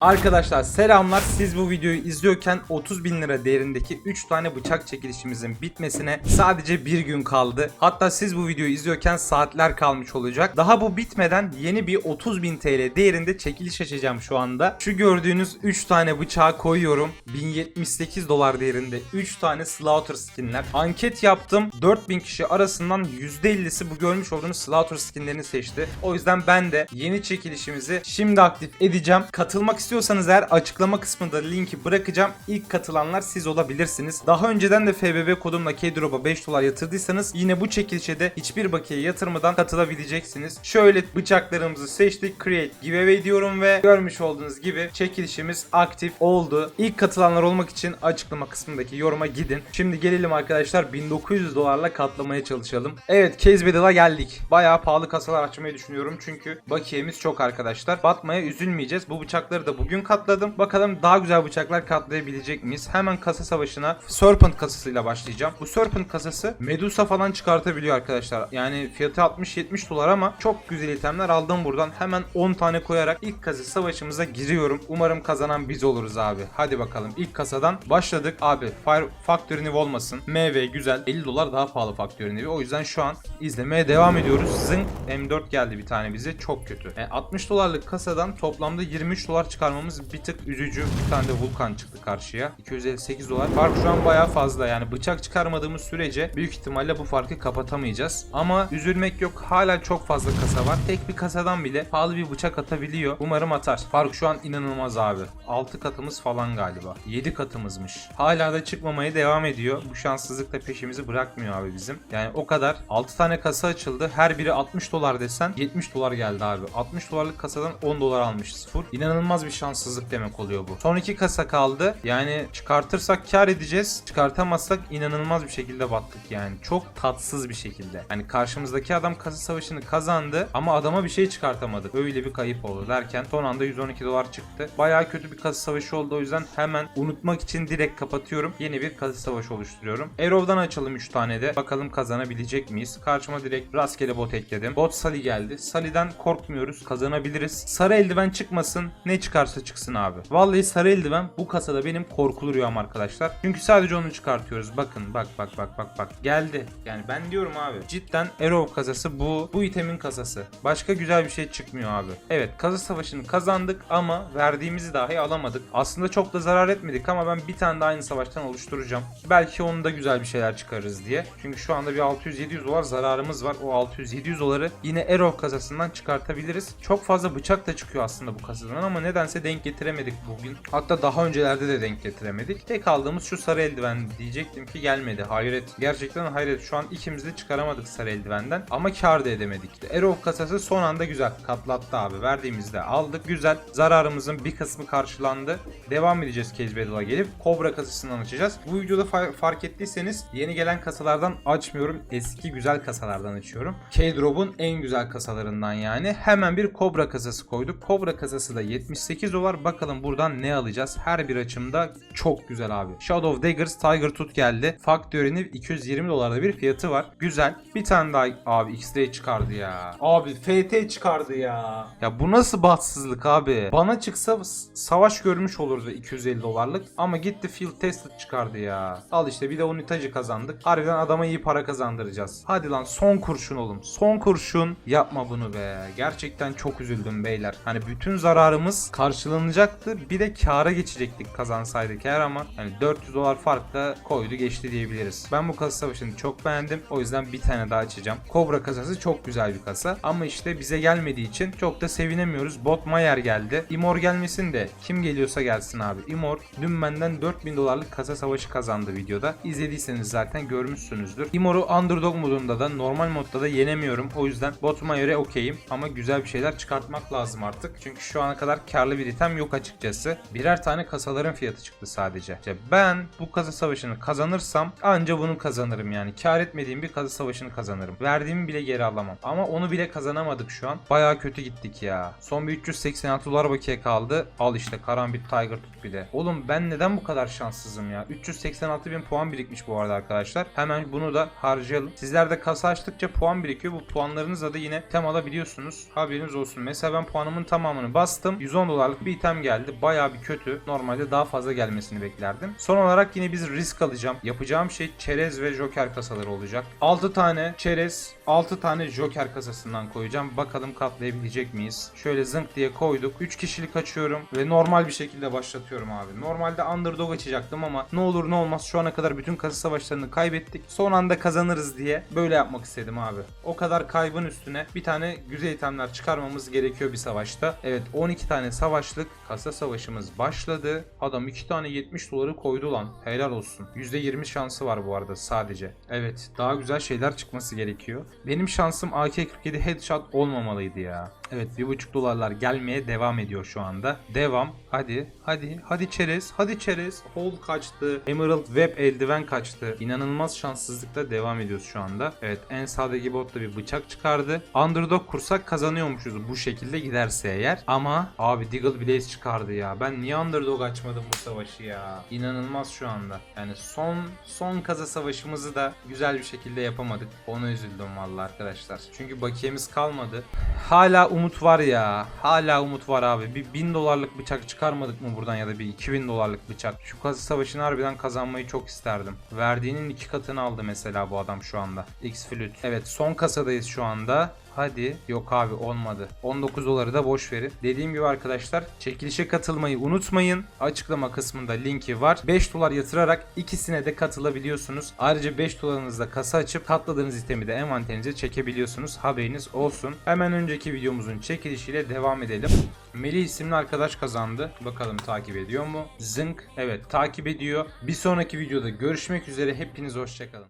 Arkadaşlar selamlar. Siz bu videoyu izliyorken 30 bin lira değerindeki 3 tane bıçak çekilişimizin bitmesine sadece bir gün kaldı. Hatta siz bu videoyu izliyorken saatler kalmış olacak. Daha bu bitmeden yeni bir 30 bin TL değerinde çekiliş açacağım şu anda. Şu gördüğünüz 3 tane bıçağı koyuyorum. 1078 dolar değerinde 3 tane Slaughter skinler. Anket yaptım. 4000 kişi arasından %50'si bu görmüş olduğunuz Slaughter skinlerini seçti. O yüzden ben de yeni çekilişimizi şimdi aktif edeceğim. Katılmak istiyorsanız eğer açıklama kısmında linki bırakacağım. İlk katılanlar siz olabilirsiniz. Daha önceden de FBB kodumla K-Drop'a 5 dolar yatırdıysanız yine bu çekilişe de hiçbir bakiye yatırmadan katılabileceksiniz. Şöyle bıçaklarımızı seçtik. Create giveaway diyorum ve görmüş olduğunuz gibi çekilişimiz aktif oldu. İlk katılanlar olmak için açıklama kısmındaki yoruma gidin. Şimdi gelelim arkadaşlar 1900 dolarla katlamaya çalışalım. Evet Case Battle'a geldik. Bayağı pahalı kasalar açmayı düşünüyorum çünkü bakiyemiz çok arkadaşlar. Batmaya üzülmeyeceğiz. Bu bıçakları da bugün katladım. Bakalım daha güzel bıçaklar katlayabilecek miyiz? Hemen kasa savaşına Serpent kasasıyla başlayacağım. Bu Serpent kasası Medusa falan çıkartabiliyor arkadaşlar. Yani fiyatı 60-70 dolar ama çok güzel itemler aldım buradan. Hemen 10 tane koyarak ilk kasa savaşımıza giriyorum. Umarım kazanan biz oluruz abi. Hadi bakalım ilk kasadan başladık. Abi Fire Factory New olmasın. MV güzel. 50 dolar daha pahalı Factory New. O yüzden şu an izlemeye devam ediyoruz. Zing M4 geldi bir tane bize. Çok kötü. E, 60 dolarlık kasadan toplamda 23 dolar çıkarmamız bir tık üzücü. Bir tane de Vulkan çıktı karşıya. 258 dolar. Fark şu an bayağı fazla. Yani bıçak çıkarmadığımız sürece büyük ihtimalle bu farkı kapatamayacağız. Ama üzülmek yok. Hala çok fazla kasa var. Tek bir kasadan bile pahalı bir bıçak atabiliyor. Umarım atar. Fark şu an inanılmaz abi. 6 katımız falan galiba. 7 katımızmış. Hala da çıkmamaya devam ediyor. Bu şanssızlık da peşimizi bırakmıyor abi bizim. Yani o kadar. 6 tane kasa açıldı. Her biri 60 dolar desen 70 dolar geldi abi. 60 dolarlık kasadan 10 dolar almışız full. İnanılmaz bir şanssızlık demek oluyor bu. Son iki kasa kaldı. Yani çıkartırsak kar edeceğiz. Çıkartamazsak inanılmaz bir şekilde battık yani. Çok tatsız bir şekilde. Hani karşımızdaki adam kasa savaşını kazandı ama adama bir şey çıkartamadık. Öyle bir kayıp oldu derken son anda 112 dolar çıktı. Bayağı kötü bir kasa savaşı oldu o yüzden hemen unutmak için direkt kapatıyorum. Yeni bir kasa savaşı oluşturuyorum. Arrow'dan açalım 3 tane de. Bakalım kazanabilecek miyiz? Karşıma direkt rastgele bot ekledim. Bot Sally geldi. Sally'den korkmuyoruz. Kazanabiliriz. Sarı eldiven çıkmasın. Ne çıkarsa çıksın abi. Vallahi sarı eldiven bu kasada benim korkulu rüyam arkadaşlar. Çünkü sadece onu çıkartıyoruz. Bakın bak bak bak bak bak. Geldi. Yani ben diyorum abi. Cidden Arrow kasası bu. Bu itemin kasası. Başka güzel bir şey çıkmıyor abi. Evet kasa savaşını kazandık ama verdiğimizi dahi alamadık. Aslında çok da zarar etmedik ama ben bir tane daha aynı savaştan oluşturacağım. Belki onu da güzel bir şeyler çıkarırız diye. Çünkü şu anda bir 600-700 dolar zararımız var. O 600-700 doları yine Arrow kasasından çıkartabiliriz. Çok fazla bıçak da çıkıyor aslında bu kasadan ama nedense denk getiremedik bugün. Hatta daha öncelerde de denk getiremedik. Tek aldığımız şu sarı eldiven diyecektim ki gelmedi. Hayret. Gerçekten hayret. Şu an ikimiz de çıkaramadık sarı eldivenden ama kar da edemedik. Arrow kasası son anda güzel katlattı abi. Verdiğimizde aldık. Güzel. Zararımızın bir kısmı karşılandı. Devam edeceğiz Battle'a gelip Cobra kasasından açacağız. Bu videoda fa- fark ettiyseniz yeni gelen kasalardan açmıyorum. Eski güzel kasalardan açıyorum. K-Drop'un en güzel kasalarından yani. Hemen bir Cobra kasası koyduk. Cobra kasası da 78 dolar. Bakalım buradan ne alacağız? Her bir açımda çok güzel abi. Shadow Daggers Tiger Tooth geldi. Factory'nin 220 dolarda bir fiyatı var. Güzel. Bir tane daha abi X-Ray çıkardı ya. Abi FT çıkardı ya. Ya bu nasıl bahtsızlık abi? Bana çıksa savaş görmüş olurdu 250 dolarlık. Ama gitti Field Tested çıkardı ya. Al işte bir de Unitacı kazandık. Harbiden adama iyi para kazandıracağız. Hadi lan son kurşun oğlum. Son kurşun. Yapma bunu be. Gerçekten çok üzüldüm beyler. Hani bütün zararımız karşılanacaktı. Bir de kâra geçecektik kazansaydık eğer ama hani 400 dolar farkla koydu geçti diyebiliriz. Ben bu kasa savaşını çok beğendim. O yüzden bir tane daha açacağım. Cobra kasası çok güzel bir kasa. Ama işte bize gelmediği için çok da sevinemiyoruz. Bot Mayer geldi. Imor gelmesin de kim geliyorsa gelsin abi. Imor dün benden 4000 dolarlık kasa savaşı kazandı videoda. İzlediyseniz zaten görmüşsünüzdür. Imor'u underdog modunda da normal modda da yenemiyorum. O yüzden Bot Mayer'e okeyim. Ama güzel bir şeyler çıkartmak lazım artık. Çünkü şu ana kadar karlı bir item yok açıkçası. Birer tane kasaların fiyatı çıktı sadece. İşte ben bu kasa savaşını kazanırsam anca bunu kazanırım yani. Kar etmediğim bir kasa savaşını kazanırım. Verdiğimi bile geri alamam. Ama onu bile kazanamadık şu an. Baya kötü gittik ya. Son bir 386 dolar bakiye kaldı. Al işte Karambit Tiger tut bir de. Oğlum ben neden bu kadar şanssızım ya? 386 bin puan birikmiş bu arada arkadaşlar. Hemen bunu da harcayalım. Sizler de kasa açtıkça puan birikiyor. Bu puanlarınızla da yine tem alabiliyorsunuz. Haberiniz olsun. Mesela ben puanımın tamamını bastım. 110 dolar dolarlık bir item geldi. Bayağı bir kötü. Normalde daha fazla gelmesini beklerdim. Son olarak yine biz risk alacağım. Yapacağım şey çerez ve joker kasaları olacak. 6 tane çerez, 6 tane joker kasasından koyacağım. Bakalım katlayabilecek miyiz? Şöyle zınk diye koyduk. 3 kişilik açıyorum ve normal bir şekilde başlatıyorum abi. Normalde underdog açacaktım ama ne olur ne olmaz şu ana kadar bütün kasa savaşlarını kaybettik. Son anda kazanırız diye böyle yapmak istedim abi. O kadar kaybın üstüne bir tane güzel itemler çıkarmamız gerekiyor bir savaşta. Evet 12 tane savaşlık kasa savaşımız başladı. Adam 2 tane 70 doları koydu lan. Helal olsun. %20 şansı var bu arada sadece. Evet daha güzel şeyler çıkması gerekiyor. Benim şansım AK-47 headshot olmamalıydı ya. Evet 1.5 dolarlar gelmeye devam ediyor şu anda. Devam. Hadi hadi hadi çerez hadi çerez. Hole kaçtı. Emerald Web eldiven kaçtı. İnanılmaz şanssızlıkla devam ediyoruz şu anda. Evet en sağdaki bot da bir bıçak çıkardı. Underdog kursak kazanıyormuşuz bu şekilde giderse eğer. Ama abi Deagle Blaze çıkardı ya. Ben niye Underdog açmadım bu savaşı ya. İnanılmaz şu anda. Yani son son kaza savaşımızı da güzel bir şekilde yapamadık. Ona üzüldüm vallahi arkadaşlar. Çünkü bakiyemiz kalmadı. Hala umut var ya. Hala umut var abi. Bir 1000 dolarlık bıçak çıkarmadık mı buradan ya da bir 2000 dolarlık bıçak. Şu kazı savaşını harbiden kazanmayı çok isterdim. Verdiğinin iki katını aldı mesela bu adam şu anda. X Flute. Evet son kasadayız şu anda. Hadi. Yok abi olmadı. 19 doları da boş verin. Dediğim gibi arkadaşlar çekilişe katılmayı unutmayın. Açıklama kısmında linki var. 5 dolar yatırarak ikisine de katılabiliyorsunuz. Ayrıca 5 dolarınızda kasa açıp katladığınız itemi de envanterinize çekebiliyorsunuz. Haberiniz olsun. Hemen önceki videomuzun çekilişiyle devam edelim. Melih isimli arkadaş kazandı. Bakalım takip ediyor mu? Zınk. Evet takip ediyor. Bir sonraki videoda görüşmek üzere. Hepiniz hoşçakalın.